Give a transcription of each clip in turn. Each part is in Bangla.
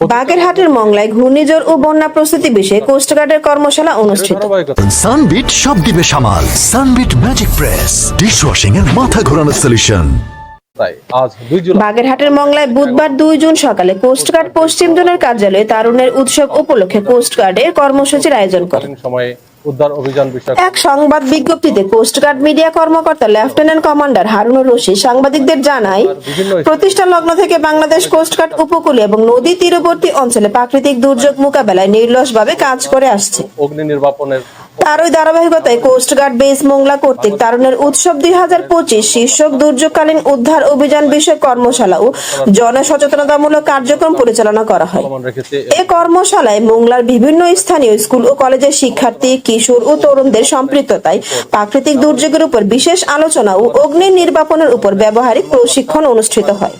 বাগেরহাটের মংলায় ঘূর্ণিঝড় ও বন্যা প্রস্তুতি বিষয়ে কোস্টগার্ডের কর্মশালা অনুষ্ঠিত। সানবিট সব দিবে সামাল। Sunbit magic press. ডিশওয়াশিং এর মাথা ঘোরানোর সলিউশন বাগেরহাটের মংলায় বুধবার দুই জুন সকালে কোস্টগার্ড পশ্চিম জোনের কার্যালয়ে তারুণের উৎসব উপলক্ষে কোস্টগার্ডের কর্মসূচির আয়োজন করে। সময়ে উদ্ধার অভিযান বিষয়ক এক সংবাদ বিজ্ঞপ্তিতে কোস্টগার্ড মিডিয়া কর্মকর্তা লেফটেন্যান্ট কমান্ডার হারুনুর রশি সাংবাদিকদের জানায় প্রতিষ্ঠা লগ্ন থেকে বাংলাদেশ কোস্টগার্ড উপকূলে এবং নদী তীরবর্তী অঞ্চলে প্রাকৃতিক দুর্যোগ মোকাবেলায় নির্লসভাবে কাজ করে আসছে। অগ্নি নির্বাপনের তারই ধারাবাহিকতায় কোস্টগার্ড বেস মোংলা কর্তৃক তারুণের উৎসব দুই হাজার পঁচিশ শীর্ষক দুর্যোগকালীন উদ্ধার অভিযান বিষয়ক কর্মশালা ও জনসচেতনতামূলক কার্যক্রম পরিচালনা করা হয়। এ কর্মশালায় মোংলার বিভিন্ন স্থানীয় স্কুল ও কলেজের শিক্ষার্থী কিশোর ও তরুণদের সম্পৃক্ততায় প্রাকৃতিক দুর্যোগের উপর বিশেষ আলোচনা ও অগ্নি নির্বাপনের উপর ব্যবহারিক প্রশিক্ষণ অনুষ্ঠিত হয়।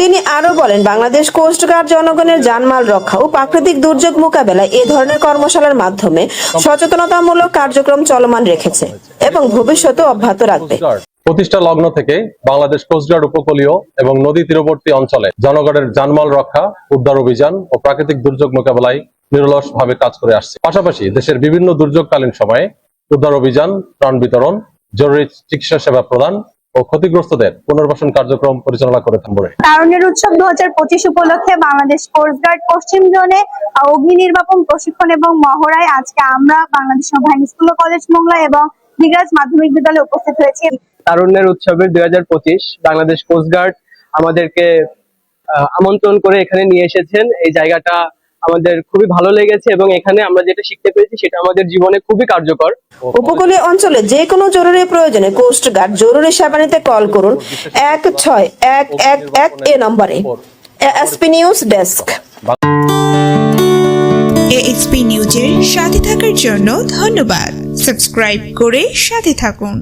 তিনি আরও বলেন বাংলাদেশ কোস্টগার্ড জনগণের জানমাল রক্ষা ও প্রাকৃতিক দুর্যোগ মোকাবেলায় এ ধরনের কর্মশালার মাধ্যমে সচেতনতামূলক কার্যক্রম চলমান রেখেছে এবং ভবিষ্যতে অব্যাহত রাখবে। প্রতিষ্ঠা লগ্ন থেকে বাংলাদেশ কোস্টগার্ড উপকূলীয় এবং নদী তীরবর্তী অঞ্চলে জনগণের জানমাল রক্ষা, উদ্ধার অভিযান ও প্রাকৃতিক দুর্যোগ মোকাবেলায় নিরলস ভাবে কাজ করে আসছে। পাশাপাশি দেশের বিভিন্ন দুর্যোগকালীন সময়ে উদ্ধার অভিযান, ত্রাণ বিতরণ, জরুরি চিকিৎসা সেবা প্রদান ও ক্ষতিগ্রস্তদের পুনর্বাসন কার্যক্রম পরিচালনা করে থাকবে তারুণ্যের উৎসব দু উপলক্ষে বাংলাদেশ কোস্টগার্ড পশ্চিম জোনে অগ্নি নির্বাপন প্রশিক্ষণ এবং মহড়ায় আজকে আমরা বাংলাদেশ নৌবাহিনী স্কুল ও কলেজ মোংলা এবং দিগরাজ মাধ্যমিক বিদ্যালয়ে উপস্থিত হয়েছি। তারুণ্যের উৎসবের দুই হাজার পঁচিশ বাংলাদেশ কোস্ট গার্ড আমাদেরকে আহ, আমন্ত্রণ করে এখানে নিয়ে এসেছেন। এই জায়গাটা আমাদের খুবই ভালো লেগেছে এবং এখানে আমরা যেটা শিখতে পেরেছি সেটা আমাদের জীবনে খুবই কার্যকর। উপকূলীয় অঞ্চলে যে কোনো জরুরি প্রয়োজনে কোস্টগার্ড জরুরি সেবা নিতে কল করুন এক ছয় এক এক এক এ নম্বরে। এসপি নিউজ ডেস্ক এএসপি নিউজের সাথে থাকার জন্য ধন্যবাদ। সাবস্ক্রাইব করে সাথে থাকুন।